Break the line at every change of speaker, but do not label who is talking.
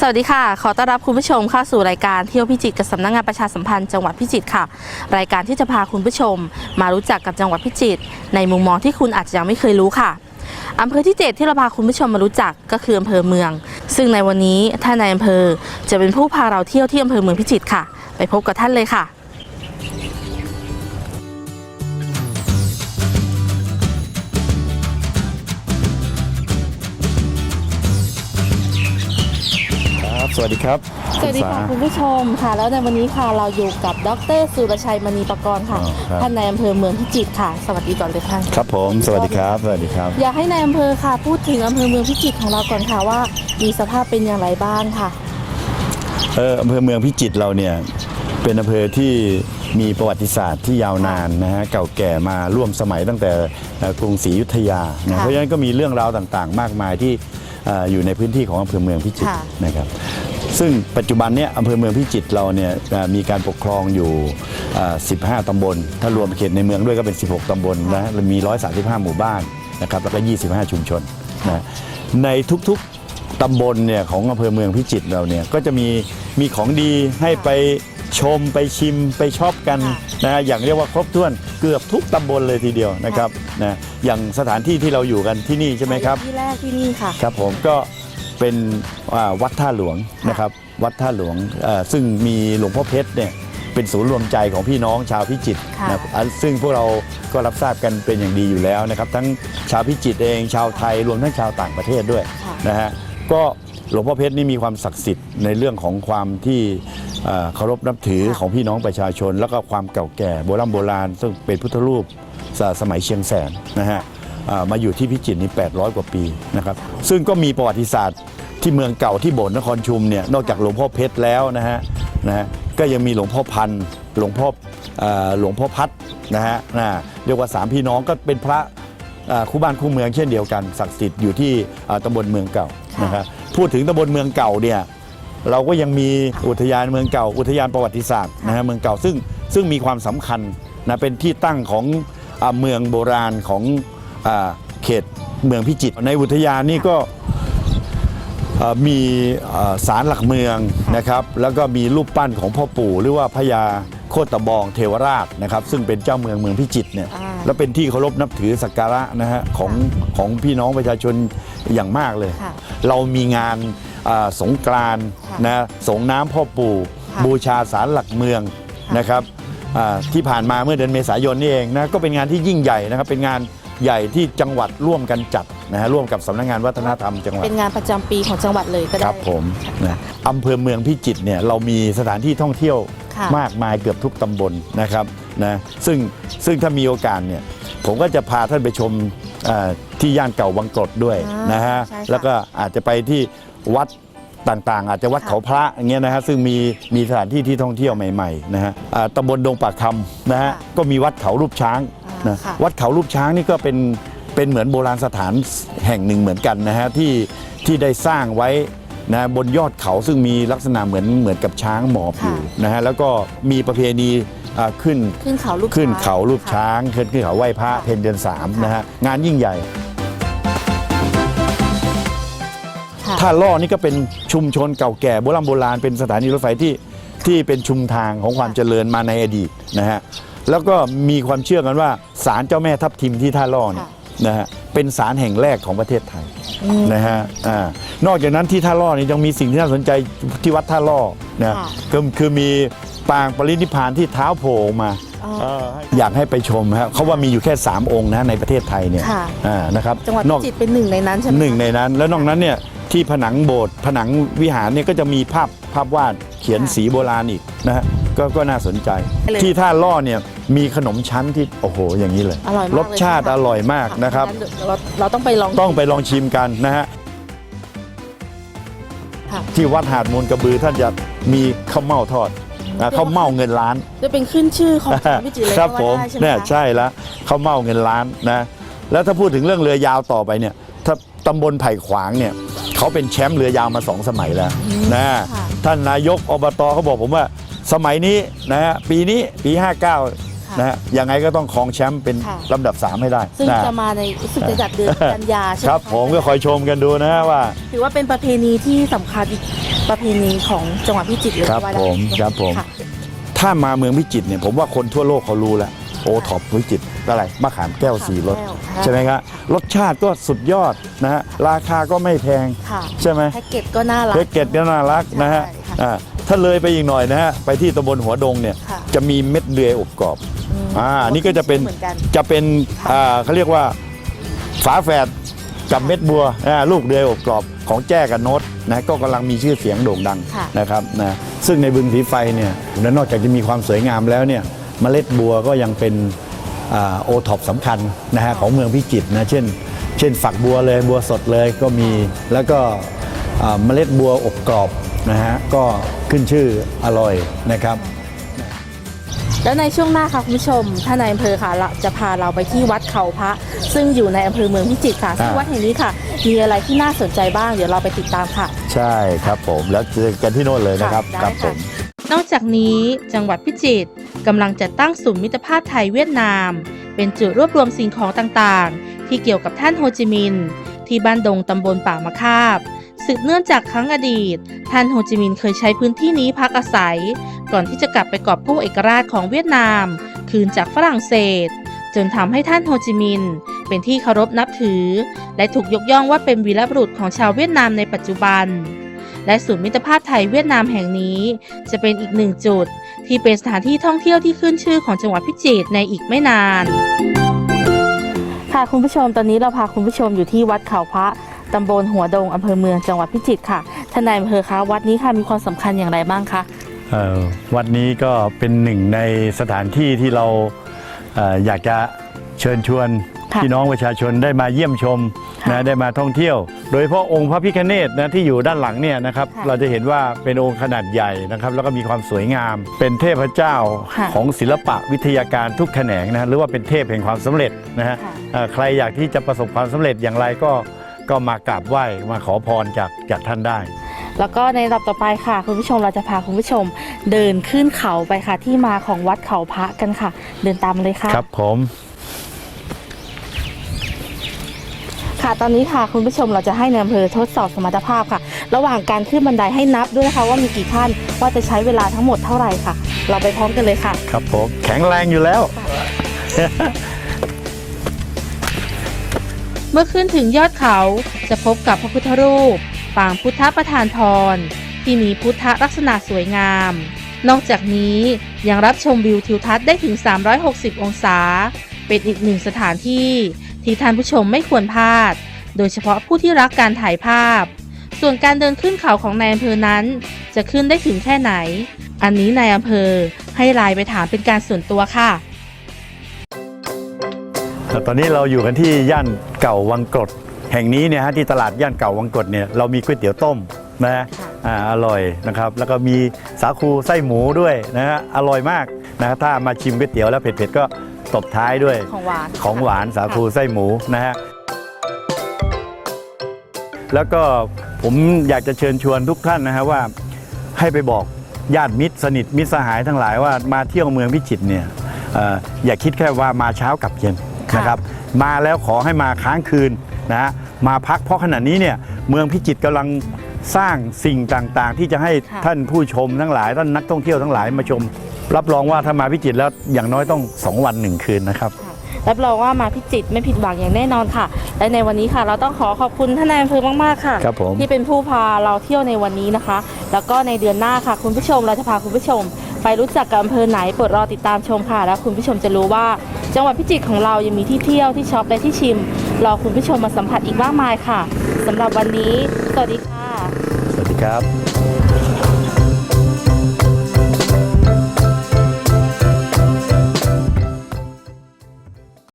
สวัสดีค่ะ ขอต้อนรับคุณผู้ชมเข้าสู่รายการเที่ยวพิจิตรกับสำนักงานประชาสัมพันธ์จังหวัดพิจิตรค่ะ รายการที่จะพาคุณผู้ชม มารู้จักกับจังหวัดพิจิตรในมุมมองที่คุณอาจจะยังไม่เคยรู้ค่ะอำเภอที่เจ็ดที่เราพาคุณผู้ชมมารู้จักก็คืออำเภอเมือง ซึ่งในวันนี้ท่านนายอำเภอจะเป็นผู้พาเราเที่ยวที่อำเภอเมืองพิจิตรค่ะ ไปพบกับท่านเลยค่ะ
สวัสดีครับ
สวัสดีค่ะคุณผู้ชมค่ะ แล้วในวันนี้ค่ะเราอยู่กับดรสุรชัยมณีปกรณ์ค่ะ
อ๋อครับ
ท่านนายอำเภอเมืองพิจิตรค่ะ สวัสดีก่อนเลยท่าน
ครับผม สวัสดีครับ สวัสดีครับ
อยากให้นายอำเภอค่ะ พูดถึงอำเภอเมืองพิจิตรของเราก่อนค่ะว่า มีสภาพเป็นอย่างไรบ้างค่ะ
เอออำเภอเมืองพิจิตรเราเนี่ยเป็นอำเภอที่มีประวัติศาสตร์ที่ยาวนานนะฮะเก่าแก่มาร่วมสมัยตั้งแต่เอ่อกรุงศรีอยุธยานะ
ค่ะ
เพราะฉะนั้นก็มีเรื่องราวต่างๆ มากมายที่เอ่ออยู่ในพื้นที่ของอำเภอเมืองพิจิตร
ค่ะ นะครับ
ซึ่งปัจจุบันเนี่ยอำเภอเมืองพิจิตรเราเนี่ยเอ่อมีการปกครองอยู่เอ่อ15 ตำบล ถ้ารวมเขตในเมืองด้วยก็เป็น 16 ตำบลนะมี 135 หมู่บ้านนะครับแล้วก็ 25 ชุมชนนะในทุกๆ ตำบลเนี่ยของอำเภอเมืองพิจิตรเราเนี่ยก็จะมีมีของดีให้ไป ชมไปชิมไปชอบกัน
ค่ะ
นะอย่างเรียกว่าครบถ้วนเกือบทุกตำบลเลยทีเดียวนะครับนะอย่างสถานที่ที่เราอยู่กันที่นี่ใช่ไหมครับ
ที่แรกที่นี่ค่ะ
ครับผมก็เป็นอ่าวัดท่าหลวง
ค่ะ
นะครับวัดท่าหลวงเอ่อซึ่งมีหลวงพ่อเพชรเนี่ยเป็นศูนย์รวมใจของพี่น้องชาวพิจิตร
ค่ะ
นะครับอันซึ่งพวกเราก็รับทราบกันเป็นอย่างดีอยู่แล้วนะครับ ทั้งชาวพิจิตรเองชาวไทยรวมทั้งชาวต่างประเทศด้วย
ค่ะ
นะฮะ ก็หลวงพ่อเพชรนี่มีความศักดิ์สิทธิ์ในเรื่องของความที่เอ่อเคารพนับถือ
ค่ะ
ของพี่น้องประชาชน แล้วก็ความเก่าแก่โบราณโบราณซึ่งเป็นพุทธรูปสสมัยเชียงแสนนะฮะอ่ามาอยู่ที่พิจิตรนี่800 กว่าปีนะครับซึ่งก็มีประวัติศาสตร์ที่เมืองเก่าที่โบสถ์นครชุมเนี่ยนอกจากหลวงพ่อเพชรแล้วนะฮะนะฮะก็ยังมีหลวงพ่อพันธ์หลวงพ่อเอ่อหลวงพ่อพัดนะฮะนะเรียกว่าสามพี่น้องก็เป็นพระ อ่าคู่บ้านคู่เมืองเช่นเดียวกันศักดิ์สิทธิ์อยู่ที่อ่าตำบลเมืองเก่า
ค่ะ
นะครับพูดถึงตำบลเมืองเก่าเนี่ยเราก็ยังมีอุทยานเมืองเก่า อุทยานประวัติศาสตร์นะฮะเมืองเก่าซึ่งซึ่งมีความสำคัญนะเป็นที่ตั้งของอาเมืองโบราณของอาเขตเมืองพิจิตรในอุทยานนี่ก็เอ่อมีเอ่อศาลหลักเมืองนะครับ แล้วก็มีรูปปั้นของพ่อปู่ หรือว่าพญาโคตะบองเทวราชนะครับ ซึ่งเป็นเจ้าเมืองเมืองพิจิตรเนี่ย
อ่า
และเป็นที่เคารพนับถือสักการะนะฮะของของพี่น้องประชาชน อย่างมากเลย
ค่ะ
เรามีงานอ่าสงกรานต์
ค่ะ
นะสงน้ำพ่อปู่
ค่ะ
บูชาศาลหลักเมือง
ค่ะ
นะครับอ่าที่ผ่านมาเมื่อเดือนเมษายนนี่เองนะก็เป็นงานที่ยิ่งใหญ่นะครับเป็นงานใหญ่ที่จังหวัดร่วมกันจัดนะฮะร่วมกับสำนักงานวัฒนธรรมจังหวัด
เป็นงานประจำปีของจังหวัดเลยก็ได้
ครับผมนะอำเภอเมืองพิจิตรเนี่ยเรามีสถานที่ท่องเที่ยว
ค่ะ
มากมายเกือบทุกตำบลนะครับนะซึ่งซึ่งถ้ามีโอกาสเนี่ย ผมก็จะพาท่านไปชมเอ่อที่ย่านเก่าวังกรดด้วย
อ่าน
นะฮะ
ใช่ค่ะ
แล้วก็อาจจะไปที่วัดต่างๆ อาจจะวัด
ค่ะ
เขาพระอย่างเงี้ยนะฮะซึ่งมีมีสถานที่ที่ท่องเที่ยวใหม่ๆนะฮะอ่าตำบลดงปากคำนะฮะ
ค่ะ
ก็มีวัดเขารูปช้าง
อ่า
นะ
ค่ะ
วัดเขารูปช้างนี่ก็เป็นเป็นเหมือนโบราณสถานแห่งหนึ่งเหมือนกันนะฮะที่ที่ได้สร้างไว้นะบนยอดเขาซึ่งมีลักษณะเหมือนเหมือนกับช้างหมอบอยู่
ค่ะ
นะฮะแล้วก็มีประเพณี อ่าขึ้น
ขึ้นเขาลูก
ขึ้น
ช้ง
เขารูป
ค่ะ
ช้างขึ้นขึ้นเขาไหว้พระ
ค่ะ
เพนเดือนสาม
ค่ะ
นะฮะงานยิ่งใหญ่
ค่ะ
ท่าล่อนี่ก็เป็นชุมชนเก่าแก่โบราณโบราณเป็นสถานีรถไฟที่ที่เป็นชุมทางของความเจริญมาในอดีตนะฮะแล้วก็มีความเชื่อกันว่าศาลเจ้าแม่ทับทิมที่ท่าล่อเนี่ย
ค่ะ
นะฮะเป็นศาลแห่งแรกของประเทศไทย
อืม
นะฮะอ่านอกจากนั้นที่ท่าล่อนี่ยังมีสิ่งที่น่าสนใจที่วัดท่าล่อนะ
ค่ะ
คือคือมี ปางปรินิพพานที่เท้าโผล่ออกมา
อ๋อ
เอออยากให้ไปชมฮะเขาว่ามีอยู่แค่ 3 องค์นะในประเทศไทยเนี่ย
ค่ะ
อ่านะครับ
จังหวัด
น
พิ
อก
จิตรเป็นหนึ่งในนั้นใช่ไหม
หนึ่งในนั้น แล้วนอกนั้นเนี่ยที่ผนังโบสถ์ผนังวิหารเนี่ยก็จะมีภาพภาพวาดเขียนสีโบราณอีกนะฮะก็ก็น่าสนใจ ที่ท่าล่อเนี่ยมีขนมชั้นที่โอ้โหอย่างนี้เลย
อร่อยมาก
รสชาติ
เลย
อ
ค่ะ
ร่อยมากนะครับ
งั้เราเราต้องไปลอง
ต้องไปลองชิมกันนะฮะ
ค่ะ
ที่วัดหาดมูลกระบือท่านจะมีข้าวเม่าทอด นะข้าวเม่าเงินล้าน
จะเป็นขึ้นชื่อของจังหวัดพิจิตรเลย
ครับ
ก็
ผ
ว่ามได้ใช่ไหม
เนี่ย
คะ
ใช่แล้วข้าวเม่าเงินล้านนะแล้วถ้าพูดถึงเรื่องเรือยาวต่อไปเนี่ยถ้าตำบลไผ่ขวางเนี่ยเขาเป็นแชมป์เรือยาวมาสองสมัยแล้วนะ
ค่ะ
ท่านนายกอบตเขาบอกผมว่าสมัยนี้นะฮะปีนี้ปี 59
ค่ะ
นะฮะยังไงก็ต้องครองแชมป์เป็น
ค่ะ
ลำดับ 3 ให้ได้
ซึ่ง
นะ
จะมาในรู้สึกจะจัดเดือนกันยาใช่ไหม
ครับะผมก็คอยชมกันดูนะฮะว่า
ถือว่าเป็นประเพณีที่สำคัญอีกประเพณีของจังหวัดพิจิตรเลย
ครับ
ก็ว่าได้
ผมครับผม
ค่ะ
ถ้ามาเมืองพิจิตรเนี่ยผมว่าคนทั่วโลกเขารู้แล้วโอท็อปพิจิตรอะไรมะขามแก้วสีรส
มะขามแก้ว
ใช่ไหมครับรสชาติก็สุดยอดนะฮะราคาก็ไม่แพง
ค่ะ
ใช่ไหม
แพ็กเกจก็น่ารัก
แพ็กเกจก็น่ารักนะฮะ
ใช่ค่ะ
อ่าถ้าเลยไปอีกหน่อยนะฮะไปที่ตำบลหัวดงเนี่ย
ค่ะ
จะมีเม็ดเดือยอบกรอบ
ม
อ่านี่ก็จะเป็น
เหมือนกัน
จะเป็น
ค่ะ
อ่าเขาเรียกว่าฝาแฝดกับเม็ดบัวอ่าลูกเดือยอบกรอบของแจ้กับโนตนะก็กำลังมีชื่อเสียงโด่งดัง
ค่ะ
นะครับนะซึ่งในบึงสีไฟเนี่ยและนอกจากจะมีความสวยงามแล้วเนี่ยเมล็ดบัวก็ยังเป็นโอท็อปสำคัญนะฮะของเมืองพิจิตรนะเช่น เช่นฝักบัวเลยบัวสดเลยก็มีแล้วก็อ่าเมล็ดบัวอบกรอบนะฮะก็ขึ้นชื่ออร่อยนะครับ
แล้วในช่วงหน้าค่ะคุณผู้ชมท่านนายอำเภอค่ะเราจะพาเราไปที่วัดเขาพระ ซึ่งอยู่ในอำเภอเมืองพิจิตรค่ะซึ่ง
อ่า
วัดแห่งนี้ค่ะ มีอะไรที่น่าสนใจบ้างเดี๋ยวเราไปติดตามค่ะ
ใช่ครับผมแล้วเจอกันที่โน่นเลยนะครับ
ค่ะได้
ครับผ
ค่ะ
ม
นอกจากนี้จังหวัดพิจิตรกำลังจัดตั้งศูนย์มิตรภาพไทยเวียดนาม เป็นจุดรวบรวมสิ่งของต่างๆ ที่เกี่ยวกับท่านโฮจิมินห์ที่บ้านดงตำบลป่ามะคาบ สืบเนื่องจากครั้งอดีต ท่านโฮจิมินห์เคยใช้พื้นที่นี้พักอาศัย ก่อนที่จะกลับไปกอบกู้เอกราชของเวียดนาม คืนจากฝรั่งเศส จนทำให้ท่านโฮจิมินห์เป็นที่เคารพนับถือ และถูกยกย่องว่าเป็นวีรบุรุษของชาวเวียดนามในปัจจุบัน และศูนย์มิตรภาพไทยเวียดนามแห่งนี้ จะเป็นอีกหนึ่งจุด ที่เป็นสถานที่ท่องเที่ยวที่ขึ้นชื่อของจังหวัดพิจิตรในอีกไม่นาน ค่ะคุณผู้ชมตอนนี้เราพาคุณผู้ชมอยู่ที่วัดเขาพระ ตำบลหัวดงอำเภอเมืองจังหวัดพิจิตรค่ะท่านนายอำเภอคะวัดนี้ค่ะมีความสำคัญอย่างไรบ้างคะ
เอ่อวัดนี้ก็เป็นหนึ่งในสถานที่ที่เราเอ่ออยากจะเชิญชวน
ค่ะ
พี่น้องประชาชนได้มาเยี่ยมชม
ค่ะ
นะได้มาท่องเที่ยว โดยเฉพาะองค์พระพิฆเนศนะที่อยู่ด้านหลังเนี่ยนะครับ
ค่ะ
เราจะเห็นว่าเป็นองค์ขนาดใหญ่นะครับ แล้วก็มีความสวยงาม เป็นเทพเจ้า
ค่ะ
ของศิลปะวิทยาการทุกแขนงนะหรือว่าเป็นเทพแห่งความสำเร็จนะฮะ
ค่ะ
เอ่อใครอยากที่จะประสบความสำเร็จอย่างไรก็ ก็มากราบไหว้มาขอพรจากจากท่านได้
แล้วก็ในลำดับต่อไปค่ะ คุณผู้ชมเราจะพาคุณผู้ชมเดินขึ้นเขาไปค่ะ ที่มาของวัดเขาพระกันค่ะ เดินตามมาเลยค่ะ
ครับผม
ค่ะตอนนี้ค่ะคุณผู้ชมเราจะให้ในอำเภอทดสอบสมรรถภาพค่ะ ระหว่างการขึ้นบันไดให้นับด้วยนะคะ ว่ามีกี่ขั้นว่าจะใช้เวลาทั้งหมดเท่าไหร่ค่ะ เราไปพร้อมกันเลยค่ะ
ครับผมแข็งแรงอยู่แล้ว
เมื่อขึ้นถึงยอดเขาจะพบกับพระพุทธรูป ปางพุทธประธานพร ที่มีพุทธลักษณะสวยงาม นอกจากนี้ยังรับชมวิวทิวทัศน์ได้ถึง 360 องศา เป็นอีกหนึ่งสถานที่ที่ท่านผู้ชมไม่ควรพลาด โดยเฉพาะผู้ที่รักการถ่ายภาพ ส่วนการเดินขึ้นเขาของนายอำเภอนั้น จะขึ้นได้ถึงแค่ไหน อันนี้นายอำเภอให้ไลน์ไปถามเป็นการส่วนตัวค่ะ
ต่ตอนนี้เราอยู่กันที่ย่านเก่าวังกรดแห่งนี้เนี่ยฮะที่ตลาดย่านเก่าวังกรดเนี่ยเรามีก๋วยเตี๋ยวต้มนะอ่าอร่อยนะครับ แล้วก็มีสาคูไส้หมูด้วยนะฮะอร่อยมากนะฮะถ้ามาชิมก๋วยเตี๋ยวแล้วเผ็ดๆก็ตบท้ายด้วย
ของหวาน
ของหวานสาคูไส้หมูนะฮะแล้วก็ผมอยากจะเชิญชวนทุกท่านนะฮะว่าให้ไปบอกญาติมิตรสนิทมิตรสหายทั้งหลายว่ามาเที่ยวเมืองพิจิตรเนี่ยเอ่ออย่าคิดแค่ว่ามาเช้ากลับเย็น
ค่ะ
นะครับ มาแล้วขอให้มาค้างคืนนะฮะมาพักเพราะขณะนี้เนี่ยเมืองพิจิตรกำลังสร้างสิ่งต่างๆ ที่จะให้
ค่ะ
ท่านผู้ชมทั้งหลายท่านนักท่องเที่ยวทั้งหลายมาชม รับรองว่าถ้ามาพิจิตรแล้วอย่างน้อยต้อง2วัน1คืนนะครับ
ค่ะรับรองว่ามาพิจิตรไม่ผิดหวังอย่างแน่นอนค่ะ และในวันนี้ค่ะ เราต้องขอขอบคุณท่านนายอำเภอมากๆค่ะ
ครับผม
ที่เป็นผู้พาเราเที่ยวในวันนี้นะคะ แล้วก็ในเดือนหน้าค่ะ คุณผู้ชมเราจะพาคุณผู้ชม ไปรู้จักกับอำเภอไหนโปรดรอติดตามชมค่ะ แล้วคุณผู้ชมจะรู้ว่า จังหวัดพิจิตรของเรายังมีที่เที่ยวที่ช็อปและที่ชิม รอคุณผู้ชมมาสัมผัสอีกมากมายค่ะสำหรับวันนี้ สวัสดีค่ะ
สวัสดีครับ